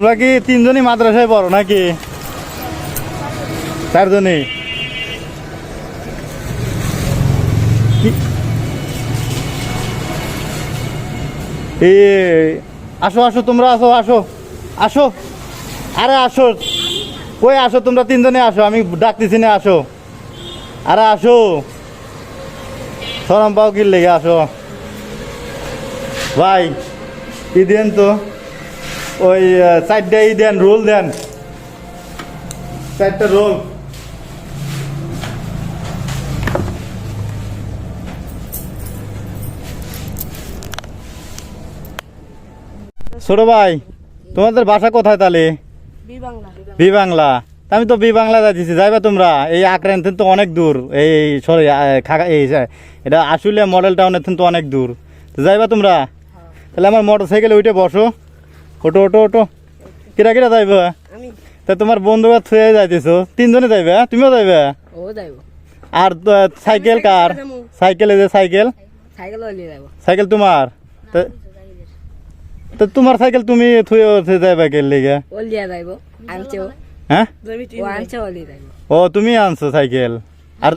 তোমরা কি তিনজনই মাদ্রাসায় পড়ো নাকি? চারজনই? কি- আসো আসো, তোমরা আসো আসো আসো। আরে, আসো। কই আসো, তোমরা তিনজনে আসো, আমি ডাকতেছি না, আসো। আরে, আসো। সরম পাও কি লেগে আসো। ভাই ই দেন তো? ওই চারটা ই দেন রোল দেন। চারটা রোল ছোট ভাই তোমাদের বাসা কোথায় তাহলে? বি বাংলা। আমি তো বি বাংলা যাচ্ছি যাইবা তোমরা? এই আক্রান্ত তো অনেক দূর। এই সরি এই এটা আসলে মডেল টাউনের তো অনেক দূর। তো যাইবা তোমরা? তাহলে আমার মোটর সাইকেলে উঠে বসো। ওটো ওটো ওটো কিরা কিরা যাইবা? আমি। তা তোমার বন্ধুরা থুয়ে যাইতেছো। তিনজনে যাইবে তুমিও যাইবে? আর সাইকেল কার? সাইকেলে যে সাইকেল? সাইকেল হলে যাইব। সাইকেল তোমার? তা- তো তোমার সাইকেল তুমি থুয়ে যাইবা কে লিগে? হ্যাঁ? ও তুমি আনছো সাইকেল? আর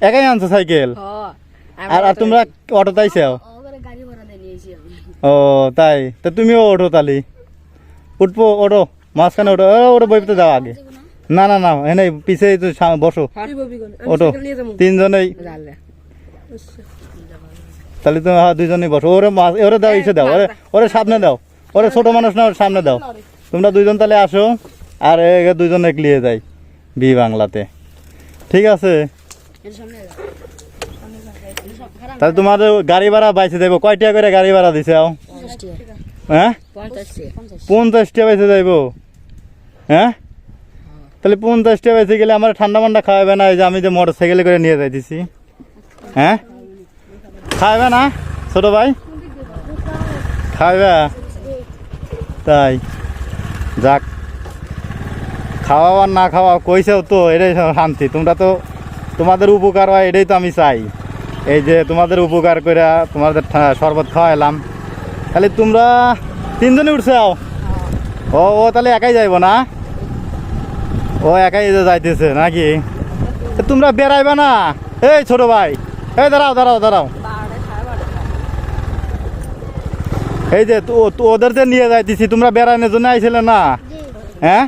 একাই আনছো সাইকেল? আর আর তোমরা অটো তাইছাও ওরে গাড়ি ভাড়া দিয়ে নিয়েছি আমি ও তাই। তা তুমিও ওঠো তাহলে। উঠবো ওঠো মাঝখানে ওঠো। ওটা বইতে যাও আগে। না না না এনে পিছে তো বসো। ওঠো। তিনজনেই। তাহলে তুমি হ্যাঁ দুইজনেই বসো। ওরে ওরে দাও ইসে দাও। ওরে ওরে সামনে দাও। ওরে ছোট মানুষ না ওর সামনে দাও। তোমরা দুইজন তাহলে আসো। আর এ দুইজন একলিয়ে যাই। বি বাংলাতে। ঠিক আছে? তাহলে তোমার গাড়ি ভাড়া বাইছে দেবো কয় টাকা করে গাড়ি ভাড়া দিছে হ্যাঁ? পঞ্চাশ টাকা বেঁচে যাইব। হ্যাঁ? তাহলে পঞ্চাশ টাকা বেঁচে গেলে আমার ঠান্ডা মান্ডা খাওয়াবে না, এই যে আমি যে মোটর সাইকেলে করে নিয়ে যাইতেছি। হ্যাঁ? খাওয়াবে না? ছোট ভাই? খাওয়াবে? তাই। যাক। খাওয়া না খাওয়া কইছেও তো, এটাই শান্তি। তোমরা তো তোমাদের উপকার হয়, এটাই তো আমি চাই। এই যে তোমাদের উপকার করে তোমাদের শরবত খাওয়াইলাম। তাহলে তোমরা তিনজনে উঠছাও ও ও তাহলে একাই যাইব না? ও একাই যে যাইতেছে নাকি? তোমরা বেড়াইবা না? এই ছোট ভাই এই দাঁড়াও দাঁড়াও দাঁড়াও। এই যে ওদের যে নিয়ে যাইতেছি তোমরা বেড়ানোর জন্য আইছিলে না? হ্যাঁ?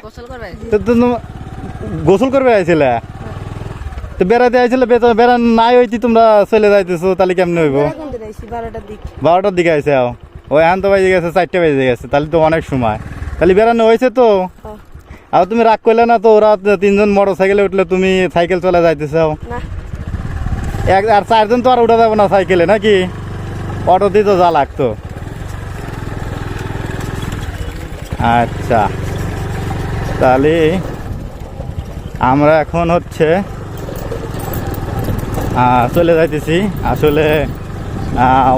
গোসল করবে আইছিলে? তো বেড়াতে আইছিলে বেড়ান নাই হইতি তোমরা চলে যাইতেছো তাহলে কেমনে হইব? বারোটার দিক। দিকে আইসে আও। ওই এখন তো বাজে গেছে চারটে বেজে গেছে তাহলে তো অনেক সময়। তাহলে বেড়ানো হয়েছে তো? আর তুমি রাগ করলে না তো ওরা তিনজন মোটর সাইকেলে উঠলে তুমি সাইকেল চলে যাইতেছে এক আর চারজন তো আর উঠা যাবে না সাইকেলে নাকি? অটোতেই তো যা লাগতো। আচ্ছা। তাহলে আমরা এখন হচ্ছে চলে যাইতেছি। আসলে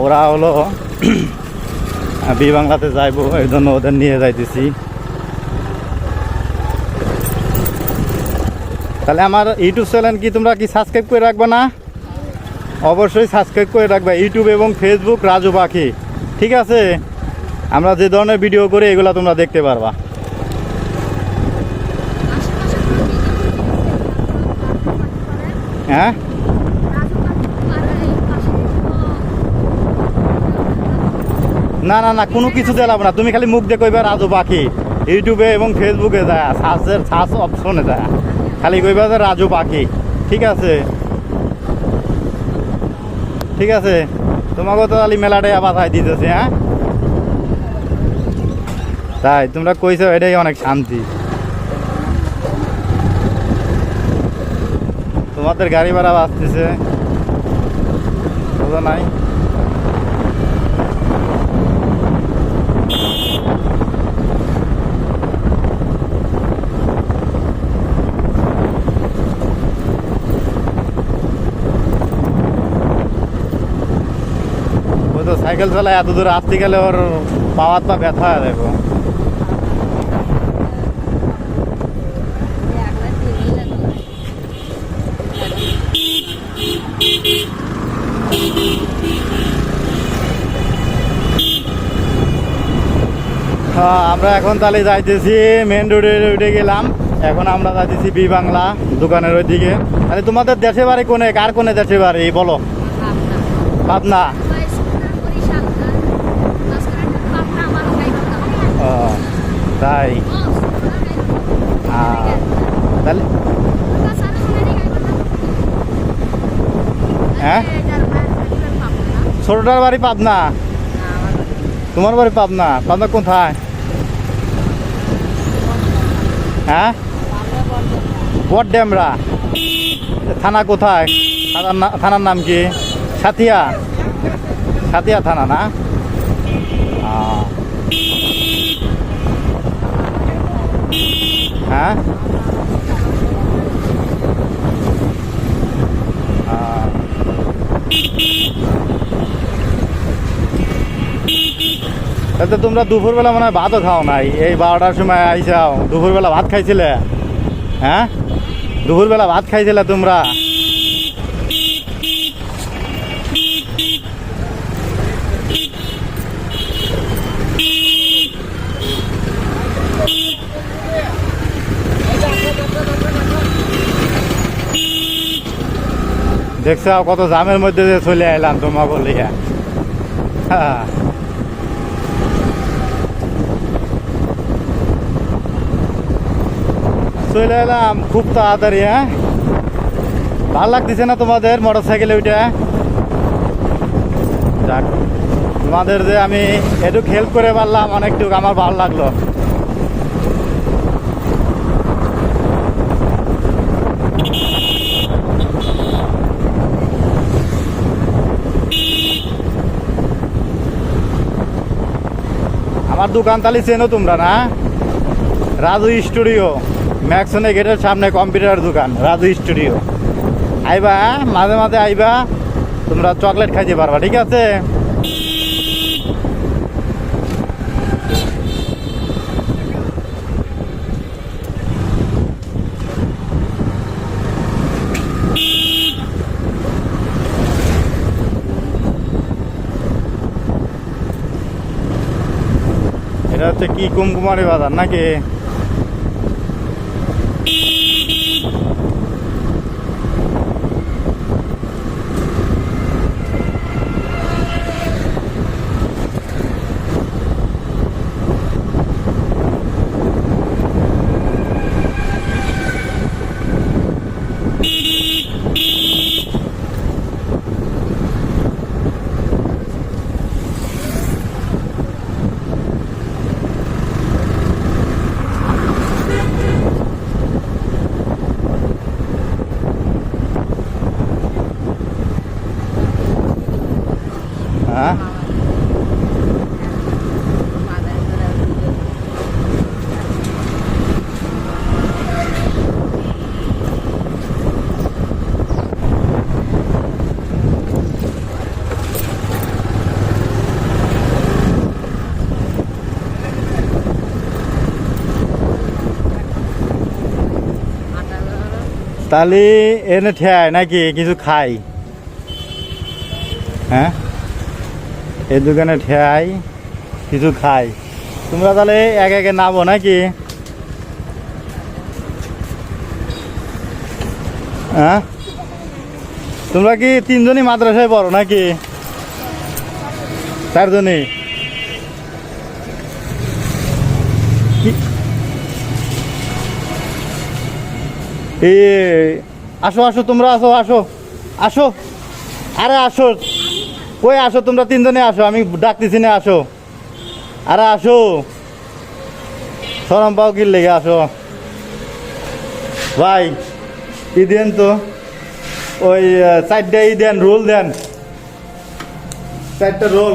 ওরা হলো বি বাংলাতে যাইবো এই জন্য ওদের নিয়ে যাইতেছি। তাহলে আমার ইউটিউব চ্যানেল কি তোমরা কি সাবস্ক্রাইব করে রাখবে না? অবশ্যই সাবস্ক্রাইব করে রাখবে, ইউটিউব এবং ফেসবুক রাজু পাখি। ঠিক আছে? আমরা যে ধরনের ভিডিও করি, এগুলো তোমরা দেখতে পারবা। হ্যাঁ? না না না, কোনো কিছু দিলাম না। তুমি খালি মুখ দিয়ে কইবা রাজু পাখি। ইউটিউবে এবং ফেসবুকে যায় সার্চের সার্চ অপশনে যায় খালি কইবা যে রাজু পাখি। ঠিক আছে? ঠিক আছে? তোমাকে তো খালি মেলাটাই আবার দিতেছে হ্যাঁ? তাই, তোমরা কইছো এটাই অনেক শান্তি। তোমাদের গাড়ি ভাড়া বাঁচতেছে বোঝা নাই ও তো সাইকেল চালায়, এত দূরে আসতে গেলে ওর পাওয়ার পা ব্যথা দেখো। যাবে আমরা এখন তাহলে যাইতেছি মেন রোডে উঠে গেলাম। এখন আমরা যাইতেছি বি বাংলা দোকানের ওইদিকে। তাহলে তোমাদের দেশে বাড়ি কোনে? কার কোনে দেশে বাড়ি? বলো। পাবনা ও, তাই তাহলে হ্যাঁ? ছোটটার বাড়ি পাবনা। তোমার বাড়ি পাবনা? পাবনা কোথায়? হ্যাঁ? বট থানা কোথায়? থানার থানার নাম কি? সাথিয়া সাথিয়া থানা না? হ্যাঁ? তাতে তোমরা দুপুরবেলা মনে হয় ভাতও খাও নাই। এই বারোটার সময় আইসাও। দুপুরবেলা ভাত খাইছিলে? হ্যাঁ? দুপুরবেলা ভাত খাইছিলে তোমরা? দেখছ কত জামের মধ্যে দিয়ে চলে আইলাম তোমাকে লিয়া। হ্যাঁ চলে এলাম খুব তাড়াতাড়ি হ্যাঁ? ভালো লাগতেছে না তোমাদের মোটর সাইকেলে ওইটা? যাক, তোমাদের যে আমি একটু হেল্প করে পারলাম, অনেকটুকু আমার ভালো লাগল। আমার দোকান তালি চেনো তোমরা না? রাজু স্টুডিও, ম্যাক্সনে গেটের সামনে কম্পিউটার দোকান, রাজু স্টুডিও। আইবা হ্যাঁ? মাঝে মাঝে আইবা, তোমরা চকলেট খাইতে পারবা, ঠিক আছে এটা হচ্ছে কি কুমকুমারি বাজার নাকি হ্যাঁ তাহলে এনে ঠেয়ায় নাকি, কিছু খাই। হ্যাঁ? এই দোকানে ঠেয়াই কিছু খাই। তোমরা তাহলে এক একে নামো নাকি? হ্যাঁ? তোমরা কি তিনজনই মাদ্রাসায় পড়ো নাকি? চারজনই? আসো আসো, তোমরা আসো আসো আসো। আরে আসো, কই আসো, তোমরা তিনজনে আসো, আমি ডাকতেছি না, আসো। আরে আসো। সরম পাও কি লেগে আসো। ভাই, ই দেন তো, ওই চারটে ই দেন রোল দেন। চারটা রোল